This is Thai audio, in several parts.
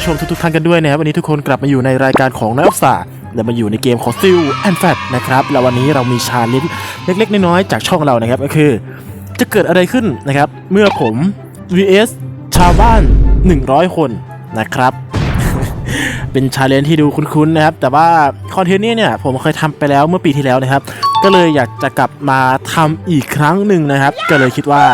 ผู้ชมทุกๆท่านกันด้วยนะครับวันนี้ทุกคนกลับมาอยู่ในรายการของนักอักษาและมาอยู่ในเกมของ Still and Fat นะครับแล้ววันนี้เรามีชาเลนจ์เล็กๆน้อยๆจากช่องเรานะครับก็คือ จะเกิดอะไรขึ้นนะครับ เมื่อผม vs ชาวบ้าน 100 คนนะครับ เป็นชาเลนจ์ที่ดูคุ้นๆนะครับ แต่ว่าคอนเทนต์นี้เนี่ยผมเคยทำไปแล้วเมื่อปีที่แล้วนะครับ ก็เลยอยากจะกลับมาทำอีกครั้งหนึ่งนะครับ ก็เลยคิดว่า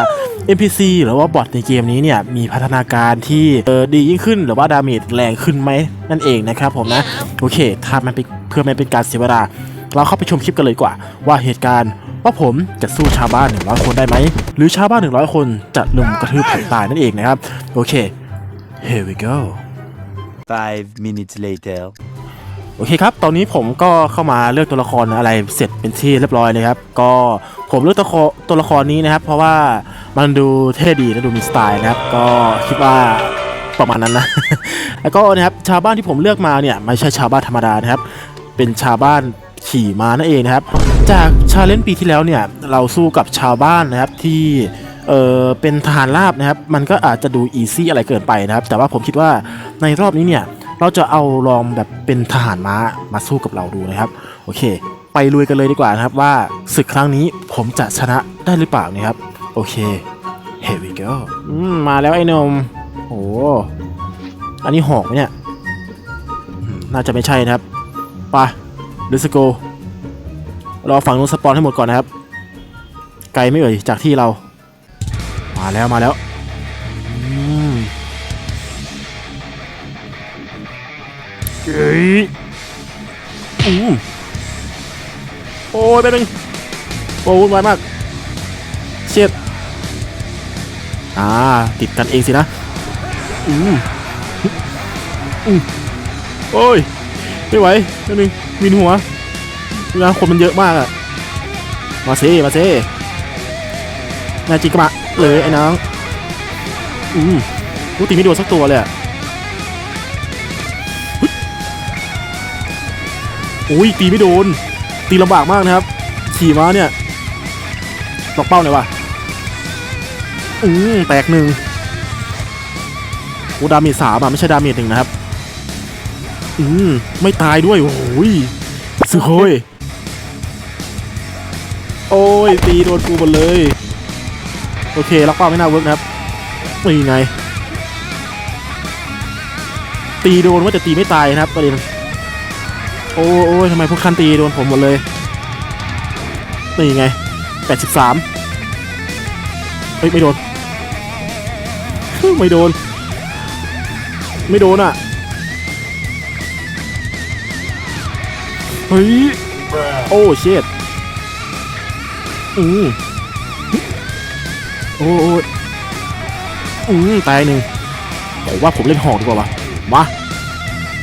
NPC หรือว่าบอทในเกมนี้เนี่ยมีพัฒนาการที่เออดียิ่งขึ้น หรือว่าดาเมจแรงขึ้นไหมนั่นเองนะครับผมนะ โอเค ถ้ามันเป็นเพื่อไม่เป็นการเสียเวลา เราเข้าไปชมคลิปกันเลยดีกว่า ว่าเหตุการณ์ว่าผมจะสู้ชาวบ้าน 100 คนได้ไหม หรือชาวบ้าน 100 คนจะลุมกระทืบผมตายนั่นเองนะครับ โอเค here we go Five minutes later. โอเคครับ ตอนนี้ผมก็เข้ามาเลือกตัวละครอะไรเสร็จเป็นที่เรียบร้อยเลยครับ ก็ผมเลือกตัวละครตัวละครนี้นะครับ เพราะว่า มันดูเท่ดีและดูมีสไตล์นะครับ ก็คิดว่าประมาณนั้นนะ แล้วก็นะครับชาวบ้านที่ผมเลือกมาเนี่ยไม่ใช่ชาวบ้านธรรมดานะครับ เป็นชาวบ้านขี่ม้านั่นเองนะครับ จากชาเลนจ์ปีที่แล้วเนี่ยเราสู้กับชาวบ้านนะครับที่เออเป็นทหารราบนะครับ มันก็อาจจะดูอีซี่อะไรเกินไปนะครับ แต่ว่าผมคิดว่าในรอบนี้เนี่ยเราจะเอาลองแบบเป็นทหารม้ามาสู้กับเราดูนะครับ โอเค ไปลุยกันเลยดีกว่านะครับว่าศึกครั้งนี้ผมจะชนะได้หรือเปล่านะครับ โอเค here we go อืมมาแล้วไอ้นมโอ้อันนี้หอกไหมเนี่ย น่าจะไม่ใช่นะครับไปดูสโกรอฝั่งนู้นสปอนให้หมดก่อนนะครับ ไกลไม่เอ่ยจากที่เรา มาแล้วมาแล้วอืเฮ้ยอืมโอ้ยไปเป็นโอ้วุ่นวายมาก เช็ด อ่าติดกันเองสินะอืมอืมโอ้ยไม่ไหวนิดนึงวินหัวเวลาคนมันเยอะมากอะมาเซ่มาเซ่นายจิกกะมะเลยไอ้น้องอืมกูตีไม่โดนสักตัวเลยอะอุ้ยตีไม่โดน ตีลำบากมากนะครับ ขี่ม้าเนี่ยตอกเป้าหน่อยวะ อืมแตกหนึ่งโอ้ดาเมจสามอะไม่ใช่ดาเมจหนึ่งนะครับ อืมไม่ตายด้วย โอ้ยสุโคยโอ้ย ตีโดนกูหมดเลย โอเคล็อกเป้าไม่น่าเวิร์กนะครับนี่ไง ตีโดนว่าจะตีไม่ตายนะครับประเด็นโอ้โอ้ยทำไมพวกคันตีโดนผมหมดเลยนี่ไง83 เฮ้ยไม่โดนไม่โดน ไม่โดนอะ เฮ้ย โอ้เชิดอืมโอ้โอืมตายหนึ่งผมว่าผมเล่นหอกดีกว่าวะมา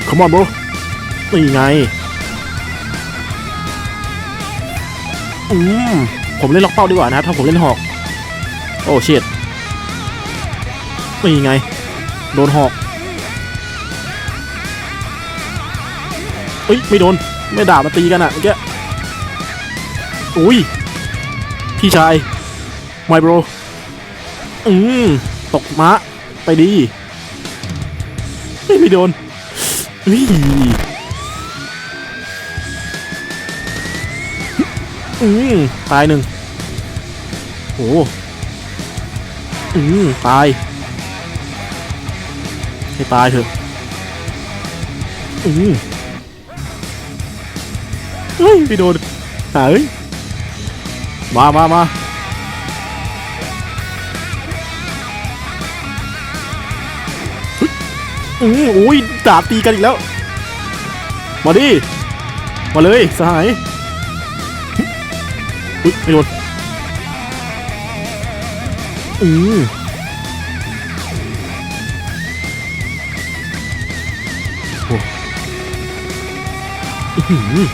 come on bro นี่ไง อืมผมเล่นล็อกเป้าดีกว่านะถ้าผมเล่นหอก โอ้เชิดนี่ไง โดนหอกเอ้ย ไม่โดน ไม่ด่ามาตีกันอะเมื่อกี้อุ้ย พี่ชาย my bro อืม ตกม้าไปดี ไม่โดนวิอืมตายหนึ่งโอ้ อืมตาย ให้ตายเถอะ อืมเฮ้ยไปโดนหาเฮ้ยมามามาอืมอุ้ยดาบตีกันอีกแล้ว มาดิ มาเลยสหายอุ๊ยไม่โดน อืมโอ้อื้อหือ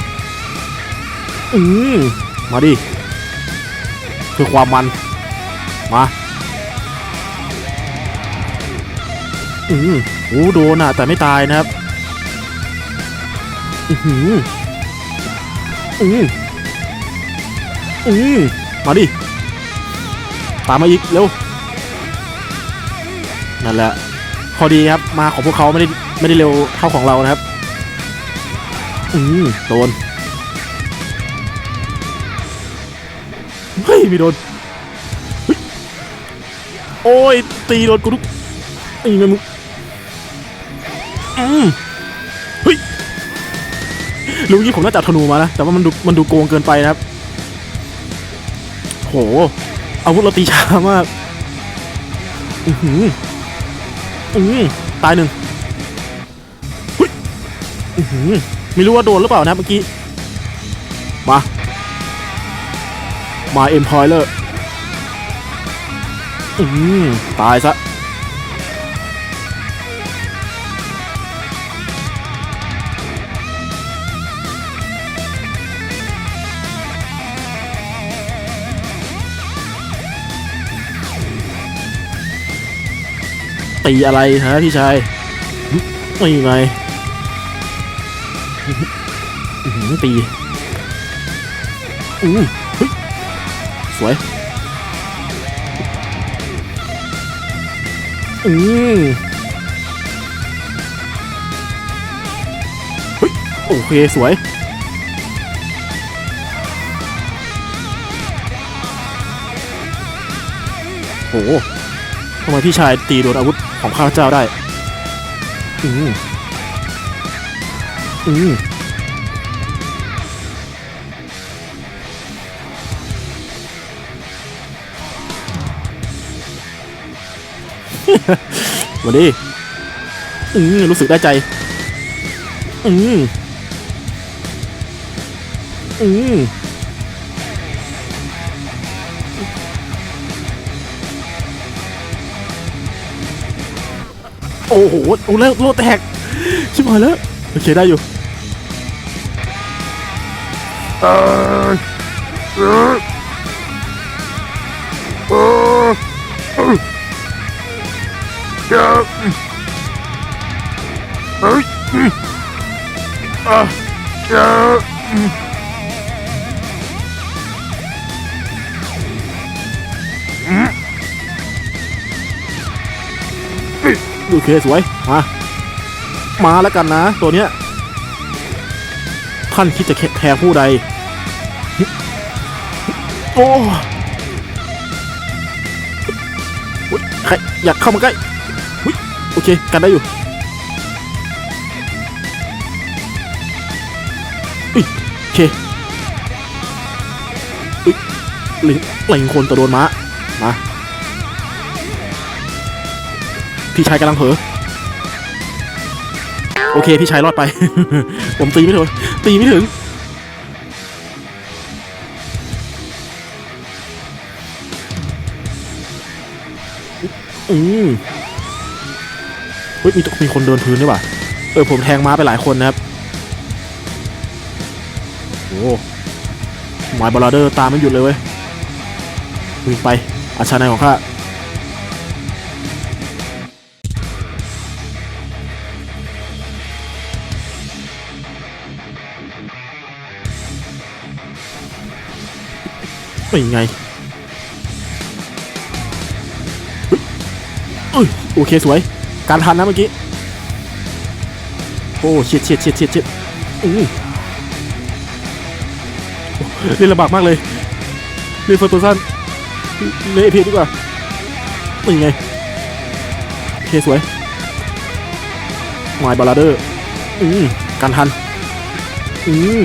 อืมมาดิเพื่อความมัน มา อืมโอ้โดนอะ แต่ไม่ตายนะครับ อือหืออืมอืมมาดิ ตามมาอีกเร็วนั่นแหละพอดีครับมาของพวกเขาไม่ได้ไม่ได้เร็วเท่าของเรานะครับ อืมโดนเฮ้ยไม่โดนโอ้ยตีโดนกูทุกตีไงมึงอืมเฮ้ยรู้งี้ผมน่าจะธนูมานะแต่ว่ามันดูมันดูโกงเกินไปนะครับ โห อาวุธเราตีช้ามาก อือหืออือตายหนึ่งอือหือไม่รู้ว่าโดนหรือเปล่านะเมื่อกี้ มา มาเอ็มพอยเลอร์อือตายซะ ตีอะไรฮะพี่ชายไม่ไงตีอือเฮ้ยสวยอืมเฮ้ยโอเคสวยโอ้ำไมพี่ชายตีโดนอาวุธของข้าพเจ้าได้ อืมอืมวันนี้อืมรู้สึกได้ใจ อืมอืม โอ้โหโอ้แล้วโลแตก ชิบหายแล้ว โอเคได้อยู่เออเออเออเออเออ โอเคสวยมามาแล้วกันนะ ตัวเนี้ยท่านคิดจะแทงผู้ใด โอ้ยใครอยากเข้ามาใกล้โอเค กันได้อยู่โอเคอุ๊ยเล็งเล็งคนตัวโดนม้า มา พี่ชายกำลังเผลอโอเค พี่ชายรอดไป ผมตีไม่ถึงตีไม่ถึง อืมเฮ้ยมีมีคนเดินพื้นด้วยว่ะ เออ ผมแทงม้าไปหลายคนนะครับ โอ้หมายบอลเดอร์ตามไม่หยุดเลยเว้ยวิ่งไปอาชาในของข้า ไม่ไงเฮ้ยเอ้ยโอเคสวย การทันนะเมื่อกี้ โอ้เฉียดเฉียดเฉียดเฉียดเฉียดอู้เล่นลำบากมากเลยเล่นเฟิร์สเพอร์ซันเล่นเอพีดีกว่าไม่ไงโอเคสวยมายบาลาเดอร์อืมการทันอืม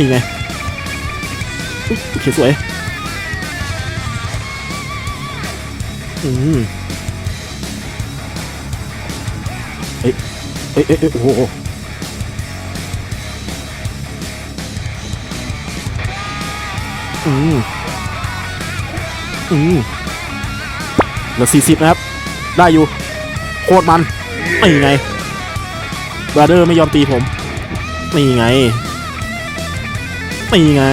ไม่ไงอุ๊ยโอเคสวย อืมเอ้ยเอ้ยเอ้ยเอ้ยโอ้โหอืมอืมเหลือสี่สิบนะครับ ได้อยู่ โคตรมันไม่ไงบราเดอร์ไม่ยอมตีผมไม่ไง นี่ไง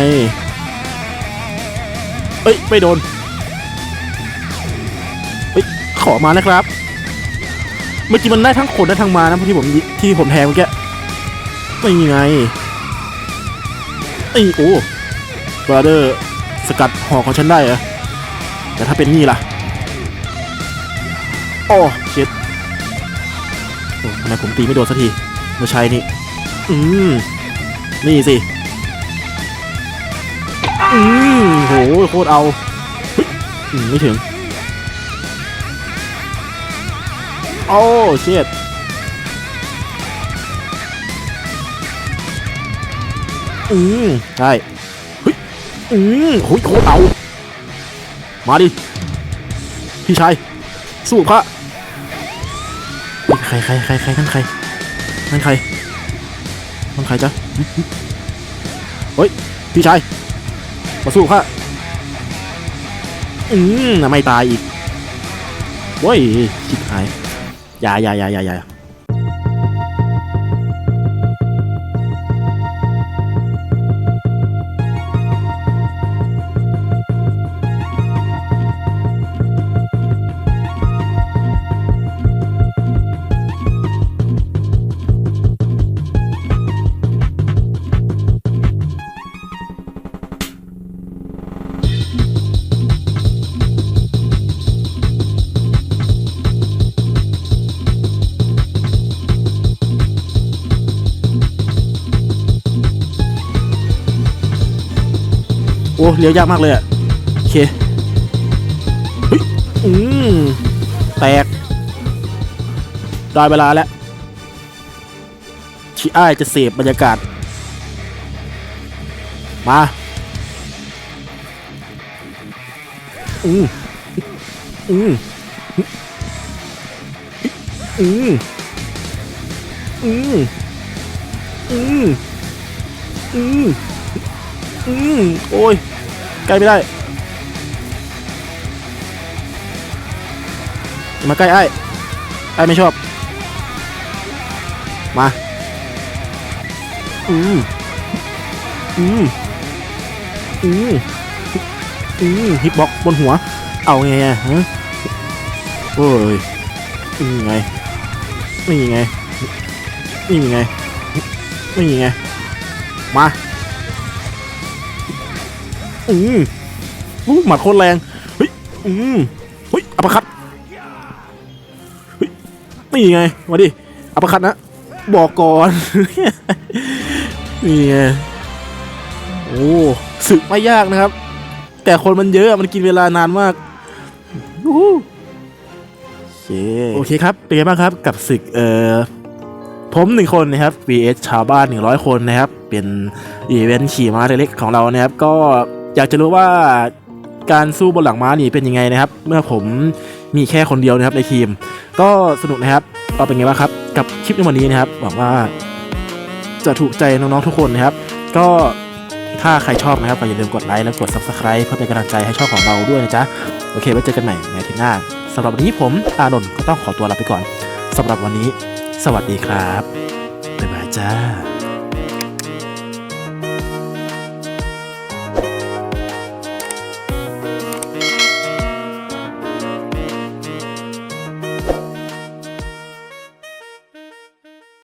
เอ้ย ไม่โดนเฮ้ย ขอมานะครับ เมื่อกี้มันได้ทั้งคนได้ทั้งมานะที่ผมที่ผมแทงเมื่อกี้นี่ไงไอ้โอ้บราเดอร์ สกัดหอกของฉันได้เหรอ แต่ถ้าเป็นนี่ล่ะโอ้ชิดทำไมผมตีไม่โดนสักทีเมื่อใช้นี่ อืม นี่สิ อืมโหโคตรเอาอืมไม่ถึง โอ้เชิดอืมใช่อืมโหยโคตรเอามาดิ พี่ชาย สู้พระใครใครใครใครนั่นใครนั่นใครนั่นใครจ๊ะเฮ้ย พี่ชาย มาสู้ข้าอืมไม่ตายอีกโว้ยชิบหาย อย่าอย่าอย่าอย่าอย่า เลี้ยวยากมากเลยอะโอเคเฮ้ยอืมแตกได้เวลาแล้วที่อ้ายจะเสพบรรยากาศ มาอืมอืมอืมอืมอืมอืมอืมโอ้ย ใกล้ไม่ได้ มาใกล้ไอ้ไอ้ไม่ชอบ มา อืม อืม อืม อืมฮิปบ็อกบนหัว เอาไงฮะโอ้ยนี่ไง นี่ไง นี่ไง นี่ไง มา อืมอู้หมัดโคตรแรงเฮ้ยอืมเฮ้ยอัปเปอร์คัตเฮ้ยนี่ไงมาดิอัปเปอร์คัตนะบอกก่อนนี่ไงโอ้ศึกไม่ยากนะครับ แต่คนมันเยอะมันกินเวลานานมากวู้ฮู้โอเคโอเคครับ เป็นไงบ้างครับกับศึกเอ่อผมหนึ่งคนนะครับ vs ชาวบ้าน100คนนะครับ เป็นอีเวนต์ขี่ม้าเล็กๆของเรานะครับก็ อยากจะรู้ว่าการสู้บนหลังม้านี่เป็นยังไงนะครับ เมื่อผมมีแค่คนเดียวนะครับในทีม ก็สนุกนะครับก็เป็นไงบ้างครับ กับคลิปในวันนี้นะครับหวังว่าจะถูกใจน้องๆทุกคนนะครับ ก็ถ้าใครชอบนะครับก็อย่าลืมกดไลค์และกด subscribe เพื่อเป็นกำลังใจให้ช่องของเราด้วยนะจ๊ะ โอเค ไว้เจอกันใหม่ในทีหน้าสำหรับวันนี้ผมอานนท์ก็ต้องขอตัวลาไปก่อนสำหรับวันนี้ สวัสดีครับบ๊ายบายจ้า